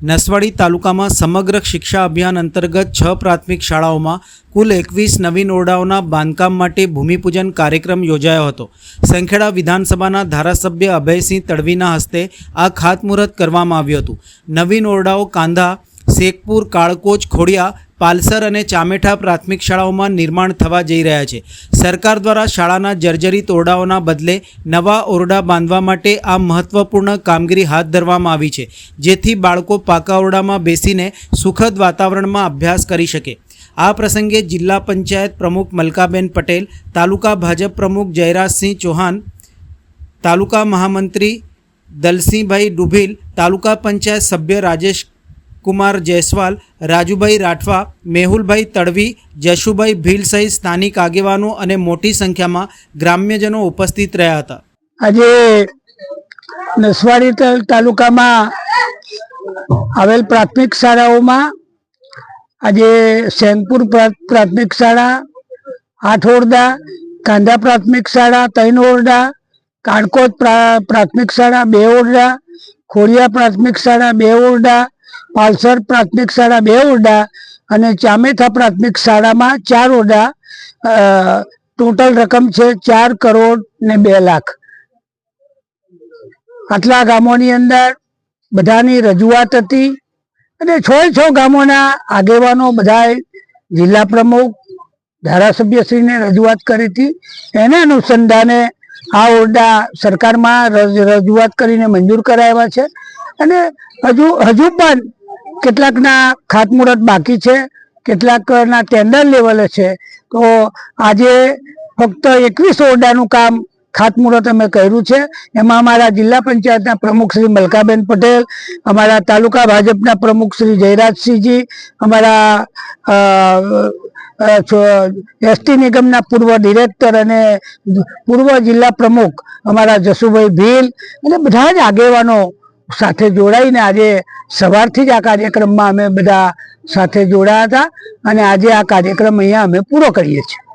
નસવાડી તાલુકામાં સમગ્ર શિક્ષા અભિયાન અંતર્ગત છ પ્રાથમિક શાળાઓમાં કુલ એકવીસ નવીન ઓરડાઓના બાંધકામ માટે ભૂમિપૂજન કાર્યક્રમ યોજાયો હતો. સંખેડા વિધાનસભાના ધારાસભ્ય અભયસિંહ તડવીના હસ્તે આ ખાતમુહૂર્ત કરવામાં આવ્યું હતું. નવીન ઓરડાઓ કાંધા, શેખપુર, કાળકોચ, ખોડિયા પાલસર અને ચામેઠા પ્રાથમિક શાળાઓમાં નિર્માણ થવા જઈ રહ્યા છે. સરકાર દ્વારા શાળાના જર્જરિત ઓરડાઓના બદલે નવા ઓરડા બાંધવા માટે આ મહત્વપૂર્ણ કામગીરી હાથ ધરવામાં આવી છે, જેથી બાળકો પાકા ઓરડામાં બેસીને સુખદ વાતાવરણમાં અભ્યાસ કરી શકે. આ પ્રસંગે જિલ્લા પંચાયત પ્રમુખ મલકાબેન પટેલ, તાલુકા ભાજપ પ્રમુખ જયરાજસિંહ ચૌહાણ, તાલુકા મહામંત્રી દલસિંહભાઈ ડુભીલ, તાલુકા પંચાયત સભ્ય રાજેશ કુમાર જયસ્વાલ, રાજુભાઈ રાઠવા, મેહુલભાઈ તડવી, જશુભાઈ ભીલ સહિત સ્થાનિક આગેવાનો અને મોટી સંખ્યામાં ગ્રામ્યજનો ઉપસ્થિત રહ્યા હતા. આજે નસવાડી તાલુકામાં આવેલ પ્રાથમિક શાળાઓમાં આજે સેનપુર પ્રા- પ્રાથમિક શાળા આઠોરડા કાંધા પ્રાથમિક શાળા ત્રણ ઓરડા કાણકોટ પ્રા- પ્રાથમિક શાળા બે ઓરડા ખોડિયા પ્રાથમિક શાળા બે ઓરડા પાલસર પ્રાથમિક શાળા બે ઓરડા અને ચામેથા પ્રાથમિક શાળામાં ચાર ઓરડા ટોટલ રકમ છે ચાર કરોડ ને બે લાખ. આટલા ગામોની અંદર બધાની રજૂઆત હતી અને છ છ ગામોના આગેવાનો બધા જિલ્લા પ્રમુખ, ધારાસભ્યશ્રીને રજૂઆત કરી હતી. એના અનુસંધાને આ ઓરડા સરકારમાં રજ- રજૂઆત કરીને મંજૂર કરાવ્યા છે. અને હજુ હજુ પણ કેટલાકના ખાતમુહૂર્ત બાકી છે, કેટલાકના ટેન્ડર લેવલે છે. તો આજે ફક્ત એકવીસ ઓરડાનું કામ ખાતમુહૂર્ત અમે કર્યું છે. એમાં અમારા જિલ્લા પંચાયતના પ્રમુખ શ્રી મલકાબેન પટેલ, અમારા તાલુકા ભાજપના પ્રમુખ શ્રી જયરાજસિંહજી, અમારા એસટી નિગમના પૂર્વ ડિરેક્ટર અને પૂર્વ જિલ્લા પ્રમુખ અમારા જસુભાઈ ભીલ અને બધા જ આગેવાનો સાથે જોડાઈને આજે સવારથી જ આ કાર્યક્રમમાં અમે બધા સાથે જોડાયા હતા અને આજે આ કાર્યક્રમ અહીંયા અમે પૂરો કરીએ છીએ.